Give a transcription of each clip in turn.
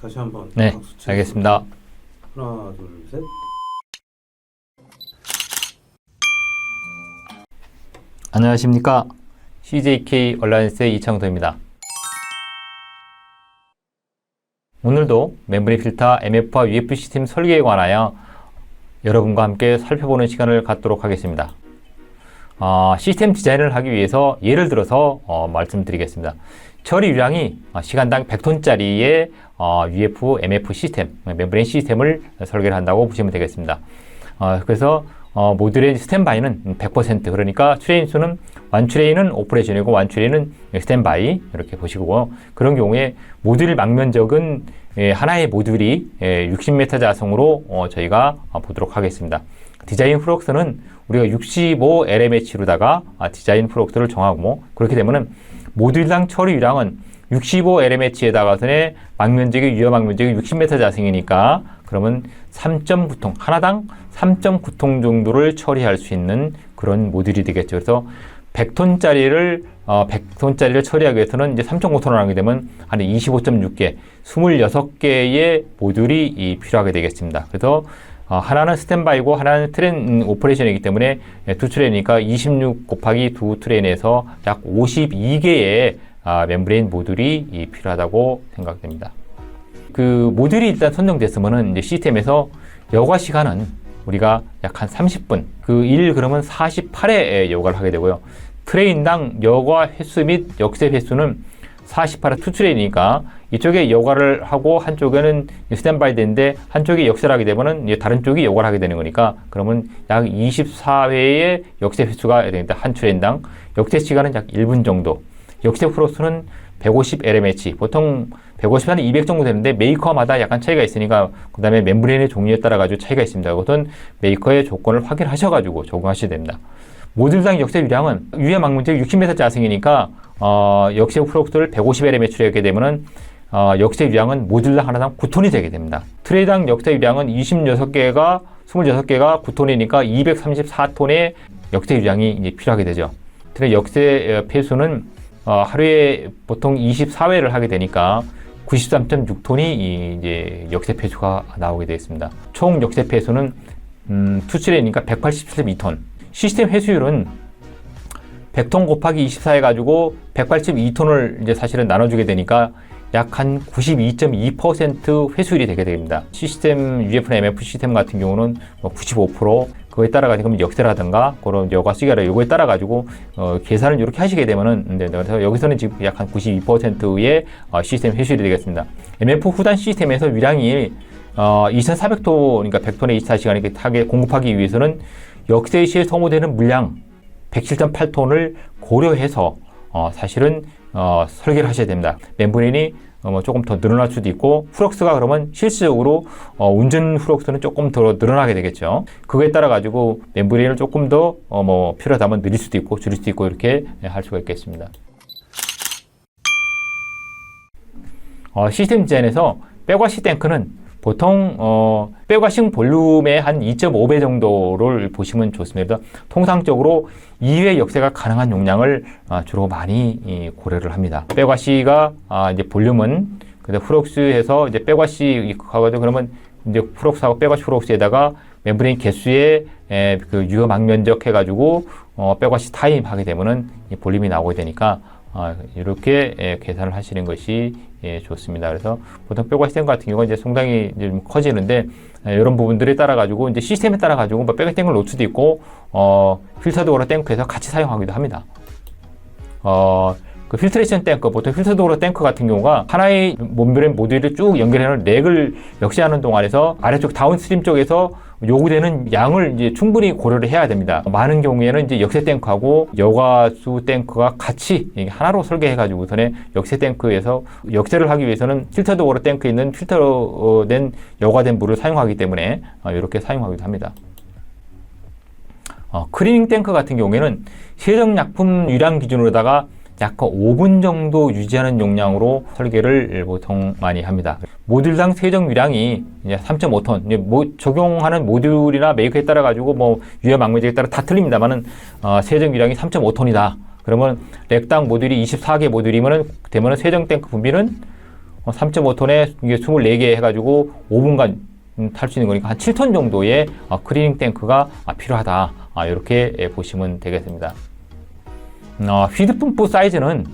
다시 한번 네, 박수 치겠습니다. 알겠습니다. 하나, 둘, 셋. 안녕하십니까. CJK 얼라이언스의 이창도입니다. 오늘도 멤브레 필터 MF와 UF 시스템 설계에 관하여 여러분과 함께 살펴보는 시간을 갖도록 하겠습니다. 어, 시스템 디자인을 하기 위해서 예를 들어서 어, 말씀드리겠습니다. 처리 유량이 어, 시간당 100톤짜리의 어, UF, MF 시스템, 멤브레인 시스템을 설계를 한다고 보시면 되겠습니다. 어, 그래서 어, 모듈의 스탠바이는 100% 그러니까 트레인 수는 완 트레인은 오퍼레이션이고 완 트레인은 스탠바이 이렇게 보시고 그런 경우에 모듈 망면적은 예, 하나의 모듈이 예, 60m 자성으로 어, 저희가 어, 보도록 하겠습니다. 디자인 프록스는 우리가 65 LMH로다가 아, 디자인 프록스를 정하고 그렇게 되면은 모듈당 처리 유량은 65 LMH에다가서의 망면적이 유효 망면적이 60m 자승이니까 그러면 3.9통 하나당 3.9통 정도를 처리할 수 있는 그런 모듈이 되겠죠. 그래서 100톤짜리를 어, 100톤짜리를 처리하기 위해서는 이제 3.5톤을 하게 되면 한 25.6개, 26개의 모듈이 이 필요하게 되겠습니다. 그래서 어, 하나는 스탠바이고 하나는 트레인 음, 오퍼레이션이기 때문에 예, 두 트레이니까 26 곱하기 두 트레인에서 약 52개의 아, 멤브레인 모듈이 이 필요하다고 생각됩니다. 그 모듈이 일단 선정됐으면은 이제 시스템에서 여과 시간은 우리가 약 한 30분, 그일 그러면 48회 여과를 하게 되고요. 트레인당 여과 횟수 및 역세 횟수는 48회 투트레이니까 이쪽에 여과를 하고 한쪽에는 스탠바이 되는데 한쪽이 역세를 하게 되면은 다른 쪽이 여과를 하게 되는 거니까 그러면 약 24회의 역세 횟수가 됩니다. 한 트레인당 역세 시간은 약 1분 정도. 역세 프로스는 150 LMH 보통 150한200 정도 되는데 메이커마다 약간 차이가 있으니까 그 다음에 멤브레인의 종류에 따라 가지고 차이가 있습니다. 그것은 메이커의 조건을 확인하셔가지고 적용하셔야 됩니다. 모듈당 역세 유량은 유해 망문적 60m 자승이니까 어, 역세 프로스를 150 LMH로 하게 되면은 어, 역세 유량은 모듈당 하나당 9톤이 되게 됩니다. 트레이당 역세 유량은 26개가 26개가 9톤이니까 234톤의 역세 유량이 이제 필요하게 되죠. 트레 역세 폐수는 어, 하루에 보통 24회를 하게 되니까 93.6톤이 이제 역세 폐수가 나오게 되겠습니다. 총 역세 폐수는 음, 투출이니까 187.2톤. 시스템 회수율은 100톤 곱하기 24 해가지고 182톤을 이제 사실은 나눠주게 되니까 약 한 92.2% 회수율이 되게 됩니다. 시스템 UF나 MF 시스템 같은 경우는 뭐 95% 그거에 따라 가지고 역세라든가 그런 여과 시계라 요거에 따라 가지고 어, 계산을 이렇게 하시게 되면은 네, 그래서 여기서는 지금 약 한 92%의 어, 시스템 회수율이 되겠습니다. MF 후단 시스템에서 유량이 어, 2,400톤 그러니까 100톤의 24시간에 타게 공급하기 위해서는 역세 시에 소모되는 물량 107.8톤을 고려해서 어, 사실은 어, 설계를 하셔야 됩니다. 멤브레인이 어, 뭐 조금 더 늘어날 수도 있고 프럭스가 그러면 실질적으로 어, 운전 프럭스는 조금 더 늘어나게 되겠죠. 그거에 따라 가지고 멤브레인을 조금 더 어, 뭐 필요하다면 늘릴 수도 있고 줄일 수도 있고 이렇게 예, 할 수가 있겠습니다. 어, 시스템 디자인에서 백와 시 탱크는 보통 어, 백와싱 볼륨의 한 2.5배 정도를 보시면 좋습니다. 통상적으로 2회 역세가 가능한 용량을 아, 주로 많이 이, 고려를 합니다. 백와시가 아, 이제 볼륨은 근데 프록스에서 이제 백와시 하거든 그러면 이제 프록스하고 백와시 프록스에다가 멤브레인 개수의 에, 그 유효 망면적 해가지고 어, 백와시 타임 하게 되면은 이 볼륨이 나오게 되니까 아, 이렇게 예, 계산을 하시는 것이 예, 좋습니다. 그래서 보통 뼈가 시스템 같은 경우는 이제 이제 좀 커지는데 예, 이런 부분들에 따라 가지고 이제 시스템에 따라 가지고 뭐 뼈가 놓을 수도 있고 어, 필터 도어로 탱크에서 같이 사용하기도 합니다. 어, 그 필트레이션 탱크, 보통 필터 도어로 탱크 같은 경우가 하나의 몸별의 모듈을 쭉 연결해놓은 렉을 역시하는 동안에서 아래쪽 다운스트림 쪽에서 요구되는 양을 이제 충분히 고려를 해야 됩니다. 많은 경우에는 이제 역세 탱크하고 여과수 탱크가 같이 하나로 설계해가지고 우선에 역세 탱크에서 역세를 하기 위해서는 필터 도어로 탱크에 있는 필터된 여과된 물을 사용하기 때문에 어, 이렇게 사용하기도 합니다. 어, 클리닝 탱크 같은 경우에는 세정약품 유량 기준으로다가 약 5분 정도 유지하는 용량으로 설계를 보통 많이 합니다. 모듈당 세정 유량이 이제 3.5톤. 이제 뭐 적용하는 모듈이나 메이커에 따라 가지고 뭐 유해 망매적에 따라 다 틀립니다만은 어, 세정 유량이 3.5톤이다. 그러면 렉당 모듈이 24개 모듈이면은 되면은 세정 탱크 분비는 3.5톤에 이게 24개 해가지고 5분간 탈 수 있는 거니까 한 7톤 정도의 어, 크리닝 탱크가 아, 필요하다. 아, 이렇게 예, 보시면 되겠습니다. 어, 피드 펌프 사이즈는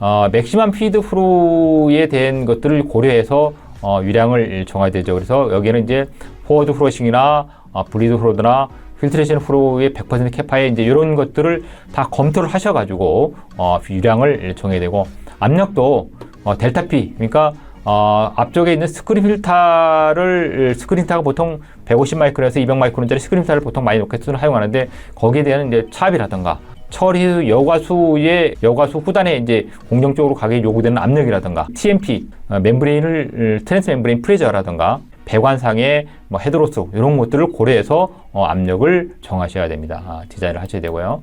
어, 맥시멈 피드 프로에 대한 것들을 고려해서 어, 유량을 정해야 되죠. 그래서 여기는 이제 포워드 프로싱이나 어, 브리드 프로드나 필트레이션 프로의 100% 캐파에 이제 이런 것들을 다 검토를 하셔가지고 어, 유량을 정해야 되고 압력도 어, 델타 P 그러니까 어, 앞쪽에 있는 스크린 필터를 스크린 필터가 보통 150 마이크론에서 200 마이크론짜리 스크린 필터를 보통 많이 로켓을 사용하는데 거기에 대한 이제 차압이라든가 처리 여과수의 여과수 후단에 이제 공정적으로 가게 요구되는 압력이라든가 TMP 어, 멤브레인을 트랜스 멤브레인 프레저라든가 배관상의 뭐 헤드로스 이런 것들을 고려해서 어, 압력을 정하셔야 됩니다. 아, 디자인을 하셔야 되고요.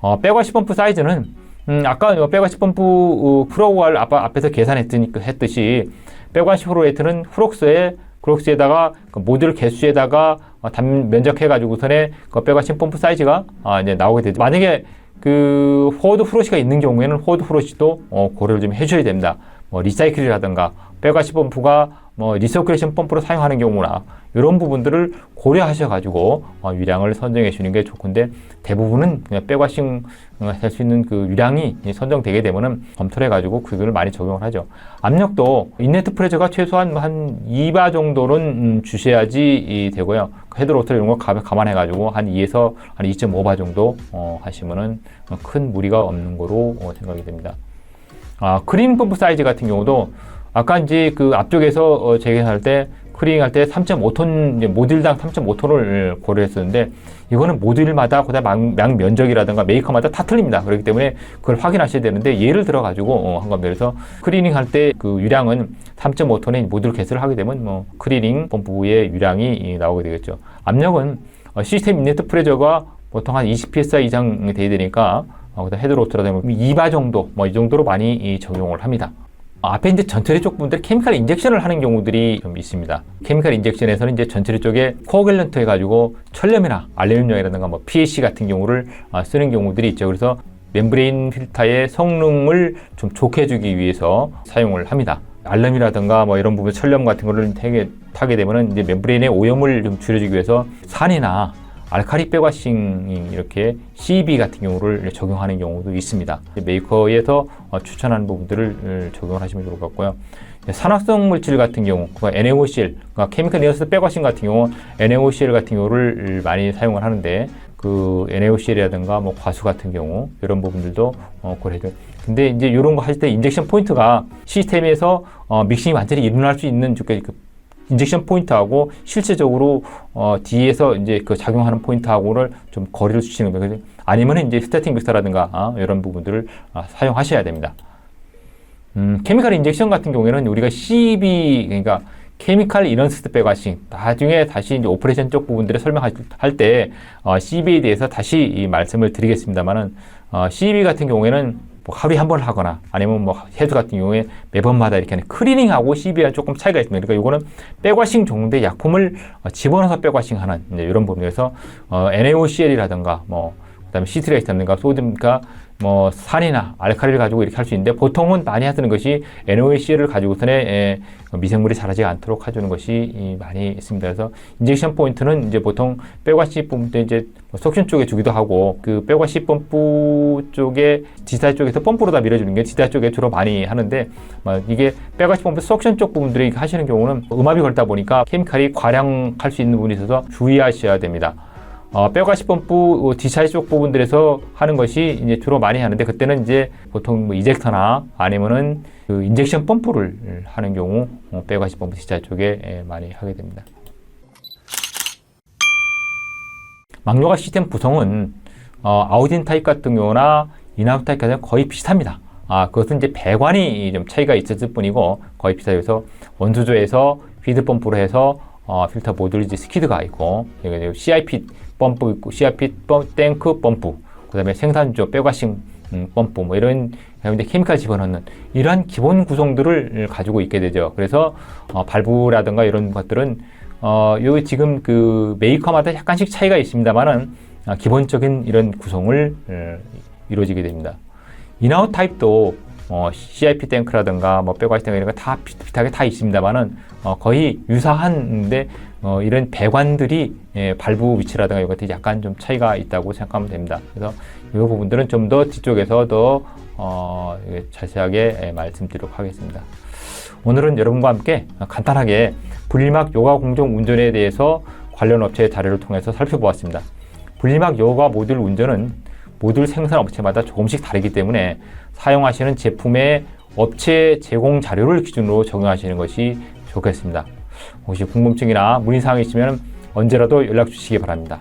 어, 백와시 펌프 사이즈는 음, 아까 백와시 펌프 어, 프로월 앞, 앞에서 계산했듯이 했듯이 백와시 프로에이트는 프록스에 크록스에다가 그 모듈 개수에다가 어, 단 면적해가지고선에 그 백와시 펌프 사이즈가 아, 이제 나오게 되죠. 만약에 그 포워드 프로시가 있는 경우에는 포워드 프로시도 어, 고려를 좀 해줘야 됩니다. 뭐 리사이클이라든가 백와시 펌프가 뭐 리서큘레이션 펌프로 사용하는 경우나 이런 부분들을 고려하셔 가지고 어, 유량을 선정해 주는 게 좋은데 대부분은 그냥 백와싱 할 수 있는 그 유량이 선정되게 되면은 검토를 해 가지고 그걸 많이 적용을 하죠. 압력도 인네트 프레저가 최소한 한 2바 정도는 음, 주셔야지 이 되고요. 헤드로터 이런 거 가- 감안해 가지고 한 2에서 한 2.5바 정도 어, 하시면은 큰 무리가 없는 거로 어, 생각이 됩니다. 아, 크림 펌프 사이즈 같은 경우도 아까 이제 그 앞쪽에서 어, 재개할 때 크링 할때 3.5톤 이제 모듈당 3.5톤을 고려했었는데 이거는 모듈마다 그다음 양, 양 면적이라든가 메이커마다 다 틀립니다. 그렇기 때문에 그걸 확인하셔야 되는데 예를 들어 가지고 어, 한 겁니다. 그래서 크리닝 할 때 그 유량은 3.5톤의 모듈 개수를 하게 되면 뭐 크리닝 펌프의 유량이 이, 나오게 되겠죠. 압력은 어, 시스템 인네트 프레저가 보통 한 20psi 이상 돼야 되니까 어, 헤드로트라든가 2바 정도 뭐 이 정도로 많이 이, 적용을 합니다. 어, 앞에 이제 전처리 쪽 분들이 케미칼 인젝션을 하는 경우들이 좀 있습니다. 케미칼 인젝션에서는 이제 전처리 쪽에 코어갤런트 해가지고 철염이나 알루미늄이라든가 뭐 PAC 같은 경우를 아, 쓰는 경우들이 있죠. 그래서 멤브레인 필터의 성능을 좀 좋게 해주기 위해서 사용을 합니다. 알름이라든가 뭐 이런 부분 철염 같은 거를 타게 되면은 이제 멤브레인의 오염을 좀 줄여주기 위해서 산이나 알카리 백와싱 이렇게 CB 같은 경우를 적용하는 경우도 있습니다. 메이커에서 어, 추천하는 부분들을 어, 적용을 하시면 좋을 것 같고요. 산화성 물질 같은 경우, 그러니까 NaOCl, 그러니까 케미컬 니어스 백와싱 같은 경우 NaOCl 같은 경우를 많이 사용을 하는데 그 NaOCl이라든가 뭐 과수 같은 경우 이런 부분들도 어, 고려해요. 근데 이제 이런 거할때 인젝션 포인트가 시스템에서 어, 믹싱이 완전히 일어날 수 있는 그 인젝션 포인트하고 실제적으로 어, 뒤에서 이제 그 작용하는 포인트하고를 좀 거리를 주시는 거예요. 아니면은 이제 스태틱 믹서라든가 아, 이런 부분들을 아, 사용하셔야 됩니다. 음, 케미컬 인젝션 같은 경우에는 우리가 CB 그러니까 케미칼 이런스트 백와싱 나중에 다시 이제 오퍼레이션 쪽 부분들을 설명할 때 어, CB에 대해서 다시 이 말씀을 드리겠습니다만은 어, CB 같은 경우에는 뭐 하루에 한 번 하거나 아니면 뭐 헤드 같은 경우에 매번마다 이렇게 하는 크리닝하고 CB랑 조금 차이가 있습니다. 그러니까 이거는 백와싱 정도의 약품을 어, 집어넣어서 백와싱하는 이제 이런 부분에서 어, NaOCl이라든가 뭐 그다음에 시트레이스라든가 소디움과 뭐 산이나 알칼리를 가지고 이렇게 할 수 있는데 보통은 많이 하는 것이 NaOCl을 가지고선에 에, 미생물이 자라지 않도록 해주는 것이 이, 많이 있습니다. 그래서 인젝션 포인트는 이제 보통 백와시 펌프 때 이제 뭐 석션 쪽에 주기도 하고 그 백와시 펌프 쪽에 디지털 쪽에서 펌프로 다 밀어주는 게 디지털 쪽에 주로 많이 하는데 뭐 이게 백와시 펌프 석션 쪽 부분들이 하시는 경우는 음압이 걸다 보니까 케미칼이 과량할 수 있는 부분이 있어서 주의하셔야 됩니다. 어, 뼈가시 펌프 어, 디차이 쪽 부분들에서 하는 것이 이제 주로 많이 하는데 그때는 이제 보통 뭐 이젝터나 아니면은 그 인젝션 펌프를 하는 경우 어, 뼈가시 펌프 디차이 쪽에 예, 많이 하게 됩니다. 막노가 시스템 구성은 어, 아우딘 타입 같은 경우나 인아웃 타입 같은 거의 비슷합니다. 아, 그것은 이제 배관이 좀 차이가 있었을 뿐이고 거의 비슷해서 원수조에서 피드 펌프로 해서 어, 필터 모듈 이제 스키드가 있고 CIP 펌프 있고 CIP 펌, 탱크 펌프 그다음에 생산조 뼈가싱 음, 펌프 뭐 이런 이제 케미칼 집어넣는 이러한 기본 구성들을 가지고 있게 되죠. 그래서 어, 발브라든가 이런 것들은 어, 요 지금 그 메이커마다 약간씩 차이가 있습니다만은 아, 기본적인 이런 구성을 어, 이루어지게 됩니다. 인아웃 타입도 어, CIP 탱크라든가 뭐 백와시 탱크 이런 거 다 비슷하게 다 있습니다만은 어, 거의 유사한데 어, 이런 배관들이 예, 발부 위치라든가 이런 것들이 약간 좀 차이가 있다고 생각하면 됩니다. 그래서 이 부분들은 좀 더 뒤쪽에서 더 어, 예, 자세하게 예, 말씀드리도록 하겠습니다. 오늘은 여러분과 함께 간단하게 분리막 요가 공정 운전에 대해서 관련 업체의 자료를 통해서 살펴보았습니다. 분리막 요가 모듈 운전은 모듈 생산 업체마다 조금씩 다르기 때문에 사용하시는 제품의 업체 제공 자료를 기준으로 적용하시는 것이 좋겠습니다. 혹시 궁금증이나 문의사항이 있으면 언제라도 연락 주시기 바랍니다.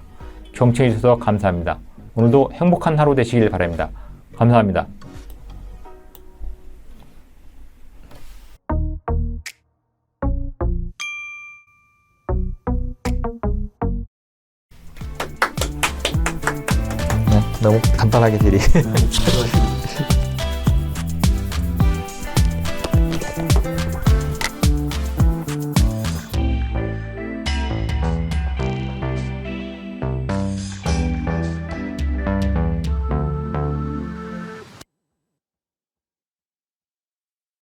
경청해 주셔서 감사합니다. 오늘도 행복한 하루 되시길 바랍니다. 감사합니다. 네, 너무 간단하게 딜이.